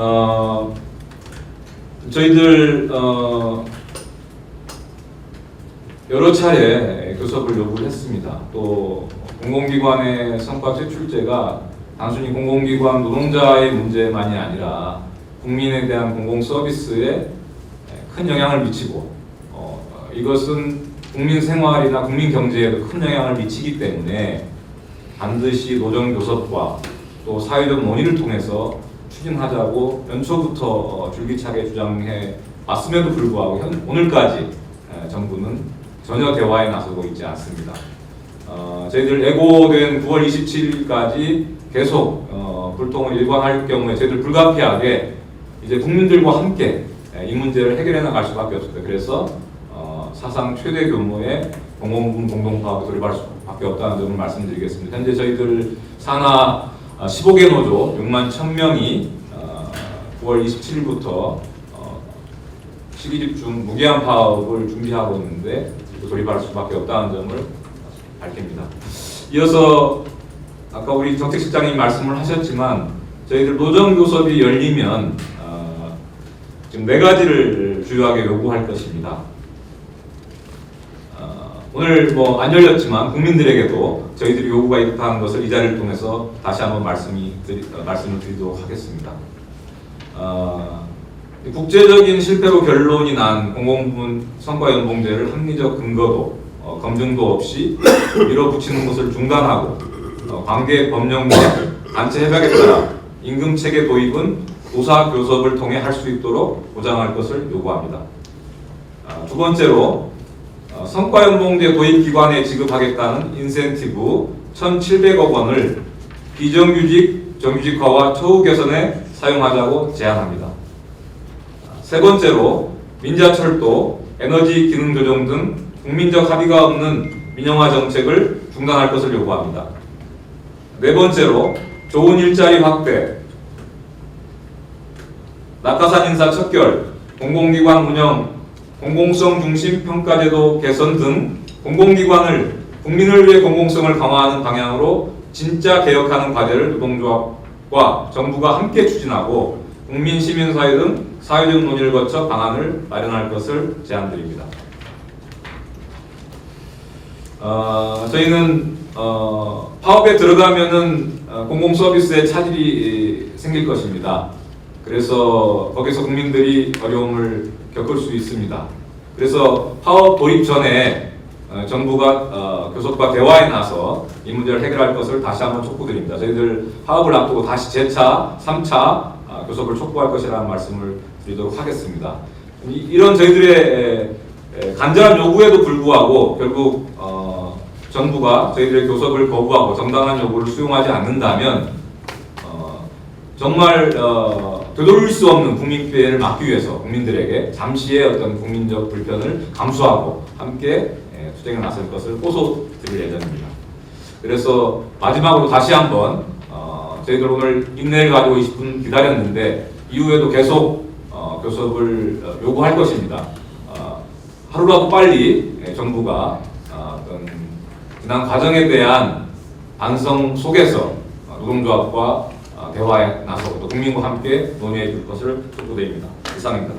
어, 저희들 어, 여러 차례 교섭을 요구를 했습니다. 또 공공기관의 성과 제출제가 단순히 공공기관 노동자의 문제만이 아니라 국민에 대한 공공 서비스에 큰 영향을 미치고 어, 이것은 국민 생활이나 국민 경제에도 큰 영향을 미치기 때문에 반드시 노정 교섭과 또 사회적 논의를 통해서 추진하자고 연초부터 어, 줄기차게 주장해 왔음에도 불구하고 현, 오늘까지 에, 정부는 전혀 대화에 나서고 있지 않습니다. 어, 저희들 예고된 9월 27일까지 계속 어, 불통을 일관할 경우에 저희들 불가피하게 이제 국민들과 함께 에, 이 문제를 해결해 나갈 수밖에 없습니다. 그래서 어, 사상 최대 규모의 공공부문 공동파업에 돌입할 수밖에 없다는 점을 말씀드리겠습니다. 현재 저희들 산하 15개 노조 6만 1000명이 9월 27일부터 어, 시기 집중 무기한 파업을 준비하고 있는데 돌입할 수밖에 없다는 점을 밝힙니다. 이어서 아까 우리 정책실장님 말씀을 하셨지만 저희들 노정 교섭이 열리면 어, 지금 네 가지를 주요하게 요구할 것입니다. 어, 오늘 뭐 안 열렸지만 국민들에게도 저희들이 요구가 있다는 것을 이 자리를 통해서 다시 한번 말씀이 드리, 어, 말씀을 드리도록 하겠습니다. 어, 국제적인 실패로 결론이 난 공공부문 성과연봉제를 합리적 근거도 어, 검증도 없이 밀어붙이는 것을 중단하고 어, 관계 법령 및 단체 협약에 따라 임금 체계 도입은 노사 교섭을 통해 할 수 있도록 보장할 것을 요구합니다. 아, 두 번째로 어, 성과연봉제 도입 기관에 지급하겠다는 인센티브 1,700억 원을 비정규직 정규직화와 처우 개선에 사용하자고 제안합니다. 아, 세 번째로 민자철도, 에너지 기능 조정 등 국민적 합의가 없는 민영화 정책을 중단할 것을 요구합니다. 네 번째로 좋은 일자리 확대, 낙하산 인사 척결, 공공기관 운영, 공공성 중심 평가제도 개선 등 공공기관을 국민을 위해 공공성을 강화하는 방향으로 진짜 개혁하는 과제를 노동조합과 정부가 함께 추진하고 국민 시민사회 등 사회적 논의를 거쳐 방안을 마련할 것을 제안드립니다. 어, 저희는 어, 파업에 들어가면은 어, 공공 서비스에 차질이 생길 것입니다. 그래서 거기서 국민들이 어려움을 겪을 수 있습니다. 그래서 파업 돌입 전에 어, 정부가 어, 교섭과 대화에 나서 이 문제를 해결할 것을 다시 한번 촉구드립니다. 저희들 파업을 앞두고 다시 재차, 3차 어, 교섭을 촉구할 것이라는 말씀을 드리도록 하겠습니다. 이, 이런 저희들의 간절한 요구에도 불구하고 결국 어, 정부가 저희들의 교섭을 거부하고 정당한 요구를 수용하지 않는다면 어, 정말 어, 되돌릴 수 없는 국민 피해를 막기 위해서 국민들에게 잠시의 어떤 국민적 불편을 감수하고 함께 예, 투쟁에 나설 것을 호소 드릴 예정입니다. 그래서 마지막으로 다시 한번 어, 저희들 오늘 인내를 가지고 20분 기다렸는데 이후에도 계속 어, 교섭을 어, 요구할 것입니다. 어, 하루라도 빨리 예, 정부가 어, 어떤 지난 과정에 대한 반성 속에서 어, 노동조합과 어, 대화에 나서고 또 국민과 함께 논의해 줄 것을 촉구드립니다. 이상입니다.